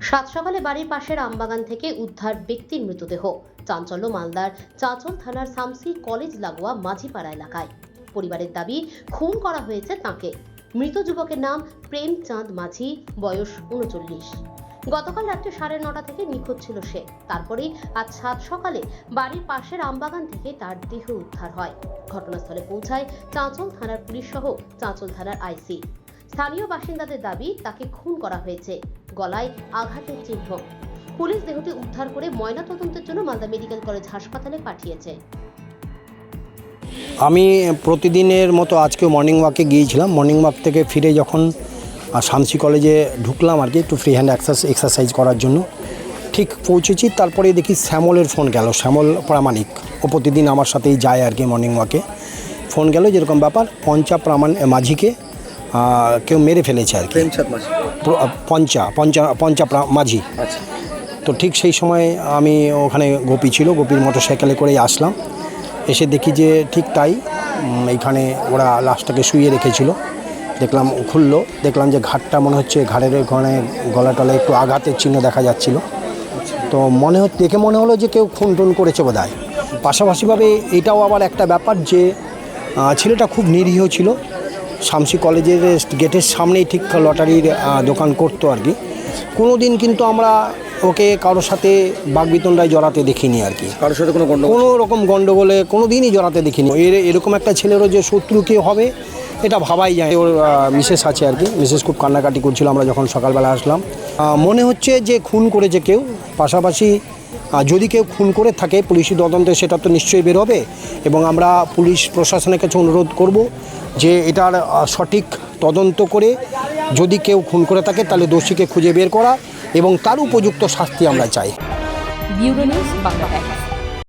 সাত সকালে বাড়ির পাশের আমবাগান থেকে উদ্ধার ব্যক্তির মৃতদেহ। চাঞ্চল্য মালদার চাঁচল থানার সামসি কলেজ লাগোয়া মাঝিপাড়া এলাকায়। পরিবারের দাবি, খুন করা হয়েছে তাকে। মৃত যুবকের নাম প্রেমচাঁদ মাঝি, বয়স উনচল্লিশ। গতকাল রাত্রে সাড়ে নটা থেকে নিখোঁজ ছিল সে। তারপরেই আজ সাত সকালে বাড়ির পাশের আমবাগান থেকে তার দেহ উদ্ধার হয়। ঘটনাস্থলে পৌঁছায় চাঁচল থানার পুলিশ সহ চাঁচল থানার আইসি। স্থানীয় বাসিন্দাদের দাবি, তাকে খুন করা হয়েছে। গলায় আঘাতের চিহ্ন। পুলিশ দেহটি উদ্ধার করে ময়নাতদন্তের জন্য মালদা মেডিকেল কলেজ হাসপাতালে পাঠিয়েছে। আমি প্রতিদিনের মতো আজকে মর্নিং ওয়াকে গিয়েছিলাম। মর্নিং ওয়াক থেকে ফিরে যখন শামসি কলেজে ঢুকলাম আর কি, একটু ফ্রি হ্যান্ড এক্সারসাইজ করার জন্য। ঠিক পৌঁছেছি তারপরে দেখি শ্যামলের ফোন গেল। শ্যামল প্রামাণিক। ও প্রতিদিন আমার সাথেই যায় আর কি মর্নিং ওয়াকে ফোন গেল, যেরকম ব্যাপার, পঞ্চা প্রামাণ মাঝিকে কেউ মেরে ফেলেছে আর কি। পঞ্চা পঞ্চা পঞ্চা মাঝি। আচ্ছা। তো ঠিক সেই সময় আমি ওখানে গোপী ছিল গোপীর মোটর সাইকেলে করেই আসলাম। এসে দেখি যে ঠিক তাই এইখানে ওরা লাশটাকে শুয়ে রেখেছিল। দেখলাম খুললো দেখলাম যে ঘাটটা মনে হচ্ছে ঘাড়ের ওখানে গলা টলে একটু আঘাতের চিহ্ন দেখা যাচ্ছিল। তো মনে হচ্ছে দেখে মনে হলো যে কেউ খুন টুন করেছে বোধ হয় পাশাপাশিভাবে এটাও আবার একটা ব্যাপার যে ছেলেটা খুব নিরীহ ছিল। শামসি কলেজের গেটের সামনেই ঠিক লটারির দোকান করতো আর কি। কোনো দিন কিন্তু আমরা ওকে কারোর সাথে বাগবিতণ্ডায় জড়াতে দেখিনি আর কি। কারোর সাথে কোনো কোনো রকম গণ্ডগোলে কোনো দিনই জড়াতে দেখিনি। এর এরকম একটা ছেলেরও যে শত্রু কেউ হবে এটা ভাবাই যায় ওর মিসেস আছে আর কি। মিসেস খুব কান্নাকাটি করছিল আমরা যখন সকালবেলা আসলাম। মনে হচ্ছে যে খুন করেছে কেউ। পাশাপাশি আহ, যদি কেউ খুন করে থাকে পুলিশি তদন্তে সেটা তো নিশ্চয়ই বেরোবে এবং আমরা পুলিশ প্রশাসনের কাছে অনুরোধ করব যে এটার সঠিক তদন্ত করে যদি কেউ খুন করে থাকে তাহলে দোষীকে খুঁজে বের করা এবং তার উপযুক্ত শাস্তি আমরা চাই।